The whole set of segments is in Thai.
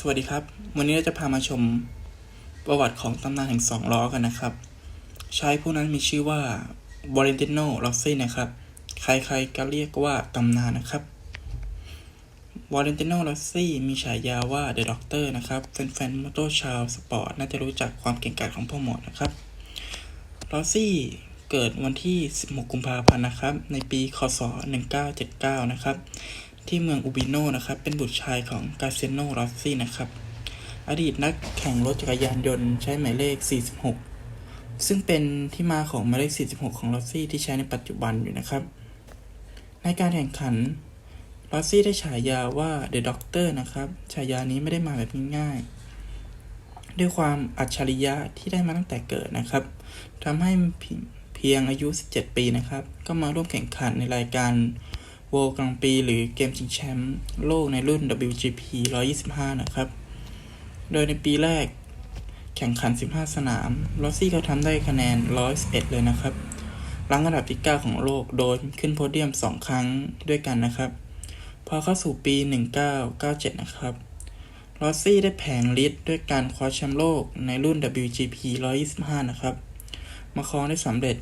สวัสดีครับ วันนี้เราจะพามาชมประวัติของตำนานแห่งสองล้อกันนะครับ ชายผู้นั้นมีชื่อว่าบอ l เตโนลอสซี่นะครับ ใครๆก็เรียกว่าตำนานนะครับบอ l เ n นติโนลอสซี่มีฉายาว่าเดอะด็อกเตอร์นะครับ แฟนๆมอเตอร์ชาวสปอร์ตน่าจะรู้จักความเก่งกาจของพ่อหมอนะครับลอสซี่เกิดวันที่ 16 กุมภาพันธ์นะครับ ในปี คศ 1979 นะครับ ที่เมืองอูบิโนนะครับ เป็นบุตรชายของกาเซโนลอสซี่นะครับ อดีตนักแข่งรถจักรยานยนต์ใช้หมายเลข 46 ซึ่งเป็นที่มาของหมายเลข 46 ของลอสซี่ที่ใช้ในปัจจุบันอยู่นะครับ ในการแข่งขันลอสซี่ได้ฉายาว่าเดอะด็อกเตอร์นะครับ ฉายานี้ไม่ได้มาแบบง่ายๆ ด้วยความอัจฉริยะที่ได้มาตั้งแต่เกิดนะครับทำให้เพียงอายุ 17 ปีนะครับ ก็มาร่วมแข่งขันในรายการ World Grand Prix หรือเกมชิงแชมป์โลกในรุ่น WGP 125 นะครับ โดยในปีแรกแข่งขัน 15 สนาม ลอสซี่เขาทำได้คะแนน 111 เลยนะครับรังอันดับที่ 9 ของโลก โดยขึ้นโพเดียม 2 ครั้งด้วยกันนะครับ พอเข้าสู่ปี 1997 นะครับ ลอสซี่ได้แผงลิดด้วยการคว้าแชมป์โลกในรุ่น WGP 125 นะครับ มาครองได้สำเร็จ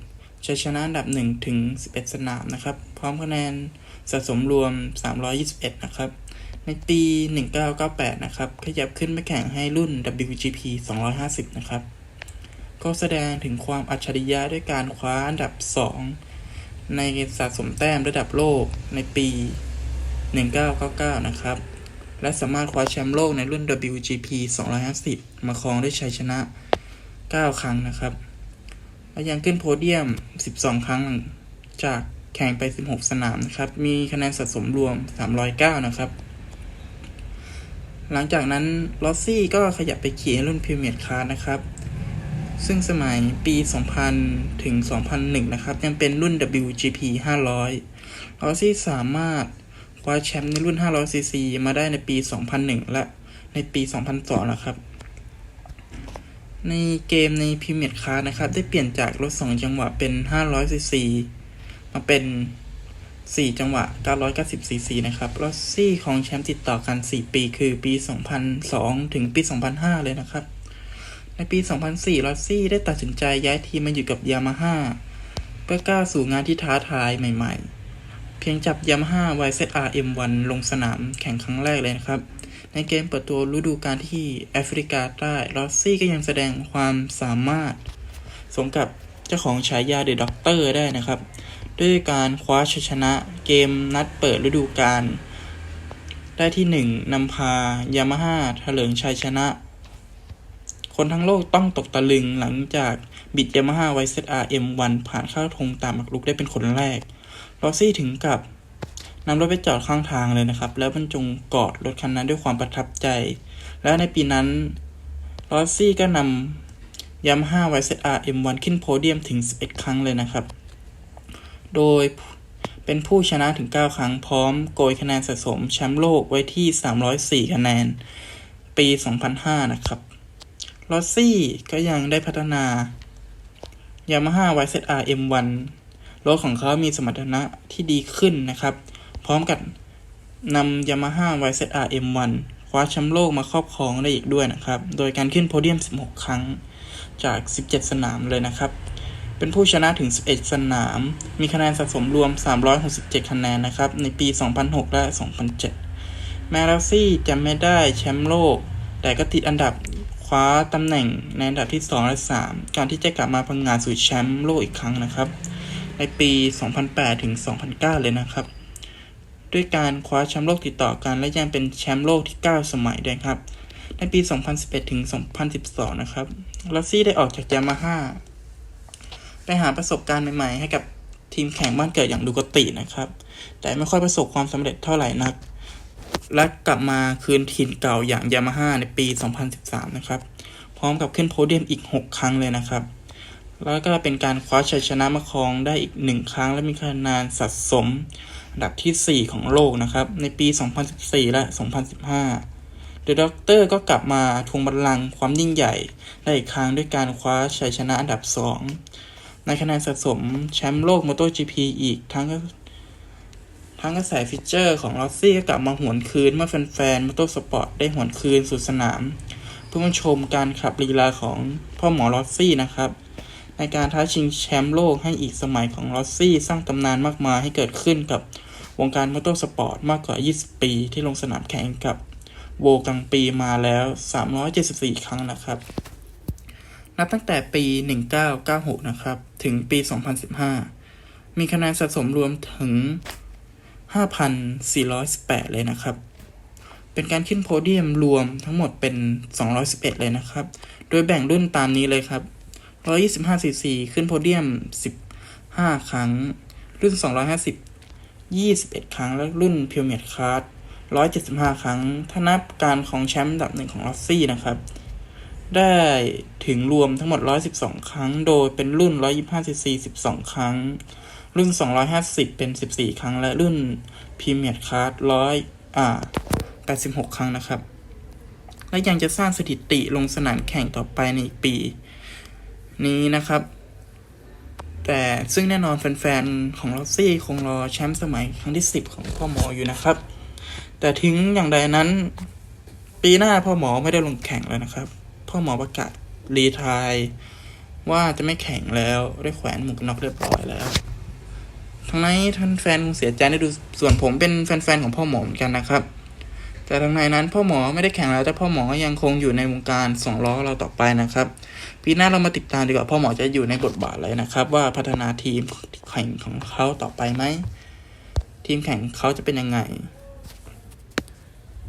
ชัยชนะอันดับ 1 ถึง 11 สนามนะครับ พร้อมคะแนน สะสมรวม 321 นะครับ ในปี 1998 นะครับ ขยับขึ้นมาแข่งให้รุ่น WGP 250 นะครับ ก็แสดงถึงความอัจฉริยะด้วยการคว้าอันดับ 2 ในสะสมแต้มระดับโลกในปี 1999 นะครับ และสามารถคว้าแชมป์โลกในรุ่น WGP 250 มาครองด้วยชัยชนะ 9 ครั้งนะครับและยังขึ้นโพเดียม 12 ครั้งจาก แข่งไป 16 สนามนะครับ มีคะแนนสะสมรวม 309 นะครับ หลังจากนั้นลอสซี่ก็ขยับไปขี่รุ่นพรีเมียร์คาร์นะครับ ซึ่งสมัยปี 2000 ถึง 2001 นะครับ ยังเป็นรุ่น WGP 500 ลอสซี่สามารถคว้าแชมป์ในรุ่น 500cc มาได้ในปี 2001 และในปี 2002 นะครับในเกมในพรีเมียร์คาร์นะครับ ได้เปลี่ยนจากรถ 2 จังหวะเป็น 500cc มาเป็น 4 จังหวะ 990 cc นะครับลอสซี่ของแชมป์ติดต่อกัน 4 ปี คือปี 2002 ถึงปี 2005 เลยนะครับ ในปี 2004ลอสซี่ได้ตัดสินใจย้ายทีมมาอยู่กับยามาฮ่าเพื่อก้าวสู่งานที่ท้าทายใหม่ ๆ เพียงจับยามาฮ่า YZR M1 ลงสนามแข่งครั้งแรกเลยนะครับ ในเกมเปิดตัวฤดูกาลที่แอฟริกาใต้ลอสซี่ก็ยังแสดงความสามารถสมกับเจ้าของฉายาเดอะด็อกเตอร์ได้นะครับ ด้วยการคว้าชัยชนะเกมนัดเปิดฤดูกาลได้ที่ 1นำพายามาฮ่าเถลิงชัยชนะ คนทั้งโลกต้องตกตะลึงหลังจากบิดยามาฮ่า YZR M1 ผ่านเข้าธงตามหมักลุกได้เป็นคนแรกลอซี่ถึงกับนำรถไปจอดข้างทางเลยนะครับ แล้วบรรจงกอดรถคันนั้นด้วยความประทับใจ และในปีนั้นลอซี่ก็นำยามาฮ่า YZR M1 ขึ้นโพเดียมถึง 11 ครั้งเลยนะครับ โดยเป็นผู้ชนะถึง 9 ครั้งพร้อมโกยคะแนนสะสมแชมป์โลกไว้ที่ 304 คะแนน ปี 2005 นะครับ ลอซี่ก็ยังได้พัฒนายามาฮ่า YZR M1 รถของเขามีสมรรถนะที่ดีขึ้นนะครับ พร้อมกับนำยามาฮ่า YZR M1 คว้าแชมป์โลกมาครอบครองได้อีกด้วยนะครับ โดยการขึ้นโพเดียม 16 ครั้งจาก 17 สนามเลยนะครับ เป็นผู้ชนะถึง 11 สนาม มีคะแนนสะสมรวม 367 คะแนนนะครับ ในปี 2006 และ 2007 แม้ลซี่จะไม่ได้แชมป์โลก แต่ก็ติดอันดับคว้าตำแหน่งในอันดับที่ 2 และ 3 การที่จะกลับมาพังงานสู่แชมป์โลกอีกครั้งนะครับ ในปี 2008 ถึง 2009 เลยนะครับ ด้วยการคว้าแชมป์โลกติดต่อกันและยังเป็นแชมป์โลกที่ 9 สมัยด้วยครับ ในปี 2011 ถึง 2012 นะครับลอซี่ได้ออกจากยามาฮ่า ไปหาประสบการณ์ใหม่ๆ ให้กับทีมแข่งบ้านเกิดอย่างดูกตินะครับ แต่ไม่ค่อยประสบความสำเร็จเท่าไหร่นัก และกลับมาคืนถิ่นเก่าอย่างยามาฮ่าในปี 2013 นะครับ พร้อมกับขึ้นโพเดียมอีก 6 ครั้งเลยนะครับ แล้วก็เป็นการคว้าชัยชนะมาครองได้อีก 1 ครั้ง และมีคะแนนสะสมอันดับที่ 4 ของโลกนะครับ ในปี 2014 และ 2015เดอะด็อกเตอร์ก็กลับมาทวงบัลลังก์ความยิ่งใหญ่ได้อีกครั้งด้วยการคว้าชัยชนะอันดับ 2 ในคะแนนสะสมแชมป์โลกมอเตอร์ GP อีกทั้งทั้งกระแสฟีเจอร์ของลอสซี่ก็กลับมาหวนคืนเมื่อแฟนๆมอเตอร์สปอร์ตได้หวนคืนสู่สนาม เพื่อมาชมการขับลีลาของพ่อหมอลอสซี่นะครับ ในการท้าชิงแชมป์โลกให้อีกสมัยของลอสซี่สร้างตำนานมากมายให้เกิดขึ้นกับวงการมอเตอร์สปอร์ตมากกว่า 20 ปีที่ลงสนามแข่งกับโวกลางปีมาแล้ว 374 ครั้งนะครับ นับตั้งแต่ปี 1996 นะครับ ถึงปี 2015 มีคะแนนสะสมรวมถึง 5,418 เลยนะครับ เป็นการขึ้นโพเดียมรวมทั้งหมดเป็น 211 เลยนะครับ โดยแบ่งรุ่นตามนี้เลยครับ 125 cc ขึ้นโพเดียม 15 ครั้ง รุ่น 250 21 ครั้ง และรุ่นพิ m เมีย c ค a r 175 ครั้ง ถ้านับการของแชมป์อันดับหนึ่งของลอสซี่นะครับ ได้ถึงรวมทั้งหมด 112 ครั้ง โดยเป็นรุ่น 125 cc 12 ครั้ง รุ่น 250 เป็น 14 ครั้ง และรุ่นพรีเมียร์คาร์ด100 อ่า 86 ครั้งนะครับ และยังจะสร้างสถิติลงสนามแข่งต่อไปในอีกปี นี้นะครับ แต่ซึ่งแน่นอนแฟนๆ ของลอซี่คงรอแชมป์สมัยครั้งที่ 10 ของพ่อหมออยู่นะครับ แต่ถึงอย่างใดนั้น ปีหน้าพ่อหมอไม่ได้ลงแข่งแล้วนะครับ พ่อหมอประกาศรีไทายว่าจะไม่แข่งแล้วได้แขวนหมวกน็อกเรียบร้อยแล้วทั้งนี้ท่านแฟนคงเสียใจได้ดูส่วนผมเป็นแฟนๆของพ่อหมอเหมือนกันนะครับ แต่ทั้งในนั้นพ่อหมอไม่ได้แข่งแล้วแต่พ่อหมอก็ยังคงอยู่ในวงการสองล้อเราต่อไปนะครับปีหน้าเรามาติดตามดีกว่าพ่อหมอจะอยู่ในบทบาทอะไรนะครับ ว่าพัฒนาทีมแข่งของเขาต่อไปไหมทีมแข่งเขาจะเป็นยังไง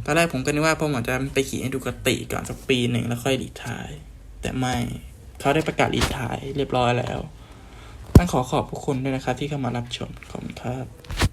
ตอนแรกผมก็นึกว่าพ่อหมอจะไปขี่ให้ดูกติก่อนสักปีหนึ่งแล้วค่อยรีทาย แต่ไม่เขาได้ประกาศรีทายเรียบร้อยแล้ว ต้องขอขอบทุกคุณด้วยนะครับที่เข้ามารับชมขอบคุณครับ